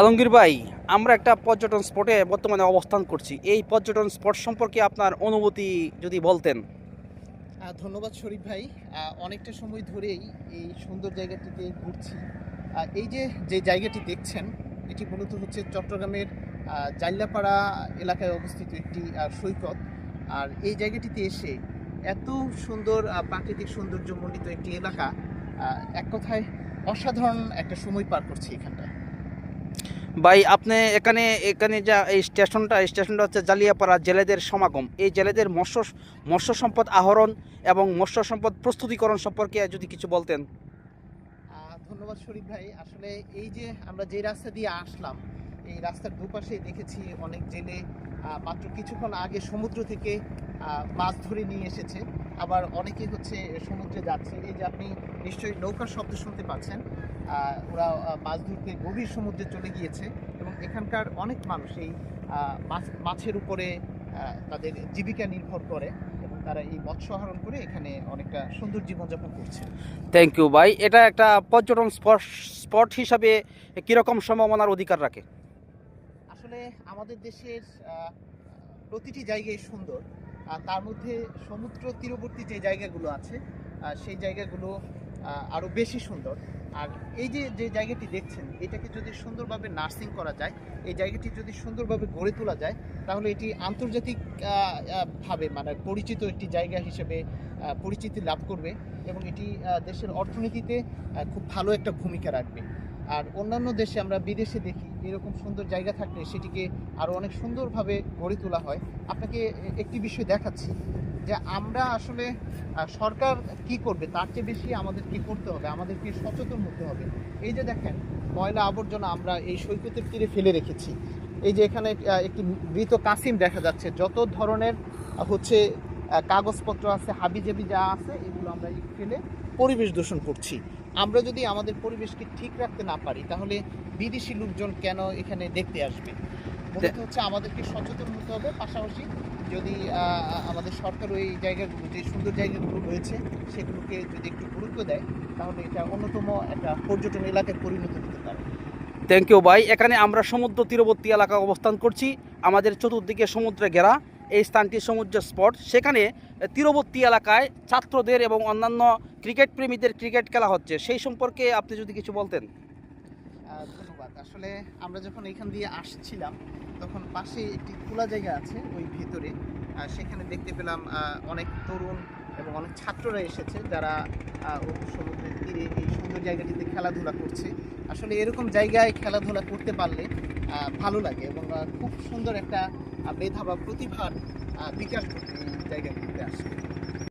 আলমগীর ভাই আমরা একটা পর্যটন স্পটে বর্তমানে অবস্থান করছি। এই পর্যটন স্পট সম্পর্কে আপনার অনুভূতি যদি বলতেন। ধন্যবাদ শরীফ ভাই। অনেকটা সময় ধরেই এই সুন্দর জায়গাটিতে ঘুরছি। এই যে যে জায়গাটি দেখছেন এটি মূলত হচ্ছে চট্টগ্রামের আহ, জাইল্লাপাড়া এলাকায় অবস্থিত একটি সৈকত। আর এই জায়গাটিতে এসে এত সুন্দর প্রাকৃতিক সৌন্দর্যমণ্ডিত একটি এলাকা এক কথায় অসাধারণ একটা সময় পার করছি এখানটায়। ভাই, আপনি এখানে এখানে যা এই স্টেশনটা স্টেশনটা হচ্ছে জালিয়াপাড়া জেলেদের সমাগম। এই জেলেদের মৎস্য মৎস্য সম্পদ আহরণ এবং মৎস্য সম্পদ প্রস্তুতিকরণ সম্পর্কে যদি কিছু বলতেন। ধন্যবাদ শরীফ ভাই। আসলে এই যে আমরা যে রাস্তা দিয়ে আসলাম, এই রাস্তার দুপাশে দেখেছি অনেক জেলে মাত্র কিছুক্ষণ আগে সমুদ্র থেকে মাছ ধরে নিয়ে এসেছে। আবার অনেকে হচ্ছে সমুদ্রে যাচ্ছে। এই যে আপনি নিশ্চয়ই নৌকার শব্দ শুনতে পাচ্ছেন। ওরা মাছ ধরতে গভীর সমুদ্রে চলে গিয়েছে এবং এখানকার অনেক মানুষ এই মাছ মাছের উপরে তাদের জীবিকা নির্ভর করে এবং তারা এই মৎস্য আহরণ করে এখানে অনেকটা সুন্দর জীবনযাপন করছে। থ্যাংক ইউ ভাই। এটা একটা পর্যটন স্পট স্পট হিসাবে কীরকম সম্ভাবনার অধিকার রাখে? আসলে আমাদের দেশের প্রতিটি জায়গায় সুন্দর। আর তার মধ্যে সমুদ্র তীরবর্তী যে জায়গাগুলো আছে সেই জায়গাগুলো আরও বেশি সুন্দর। আর এই যে যে জায়গাটি দেখছেন, এটাকে যদি সুন্দরভাবে নার্সিং করা যায়, এই জায়গাটি যদি সুন্দরভাবে গড়ে তোলা যায়, তাহলে এটি আন্তর্জাতিক ভাবে মানে পরিচিত একটি জায়গা হিসেবে পরিচিতি লাভ করবে এবং এটি দেশের অর্থনীতিতে খুব ভালো একটা ভূমিকা রাখবে। আর অন্যান্য দেশে আমরা বিদেশে দেখি এরকম সুন্দর জায়গা থাকলে সেটিকে আরও অনেক সুন্দরভাবে গড়ে তোলা হয়। আপনাকে একটি বিষয় দেখাচ্ছি যে আমরা আসলে সরকার কি করবে, তার চেয়ে বেশি আমাদের কি করতে হবে, আমাদেরকে সচেতন হতে হবে। এই যে দেখেন, ময়লা আবর্জনা আমরা এই সৈকতের তীরে ফেলে রেখেছি। এই যে এখানে একটি মৃত কাসিম দেখা যাচ্ছে, যত ধরনের হচ্ছে কাগজপত্র আছে, হাবিজাবি যা আছে, এগুলো আমরা ফেলে পরিবেশ দূষণ করছি। আমরা যদি আমাদের পরিবেশকে ঠিক রাখতে না পারি, তাহলে বিদেশি লোকজন কেন এখানে দেখতে আসবে? মূলত হচ্ছে আমাদেরকে সচেতন হতে হবে। পাশাপাশি যদি আমাদের সরকার ওই জায়গাগুলো, যে সুন্দর জায়গাগুলো রয়েছে, সেগুলোকে যদি একটু গুরুত্ব দেয়, তাহলে এটা অন্যতম একটা পর্যটন এলাকায় পরিণত হতে পারে। থ্যাংক ইউ ভাই। এখানে আমরা সমুদ্র তীরবর্তী এলাকা অবস্থান করছি। আমাদের চতুর্দিকে সমুদ্রে ঘেরা। এই স্থানটি সমুদ্র স্পট। সেখানে তীরবর্তী এলাকায় ছাত্রদের এবং অন্যান্য ক্রিকেট প্রেমীদের ক্রিকেট খেলা হচ্ছে। সেই সম্পর্কে আপনি যদি কিছু বলতেন। ধন্যবাদ। আসলে আমরা যখন এখান দিয়ে আসছিলাম, তখন পাশে একটি খোলা জায়গা আছে ওই ভিতরে। সেখানে দেখতে পেলাম অনেক তরুণ এবং অনেক ছাত্ররা এসেছে যারা সমুদ্রের তীরে জায়গাটিতে খেলাধুলা করছে। আসলে এরকম জায়গায় খেলাধুলা করতে পারলে ভালো লাগে এবং খুব সুন্দর একটা মেধা বা প্রতিভার বিকাশ ঘটে এই জায়গাগুলোতে আসলে।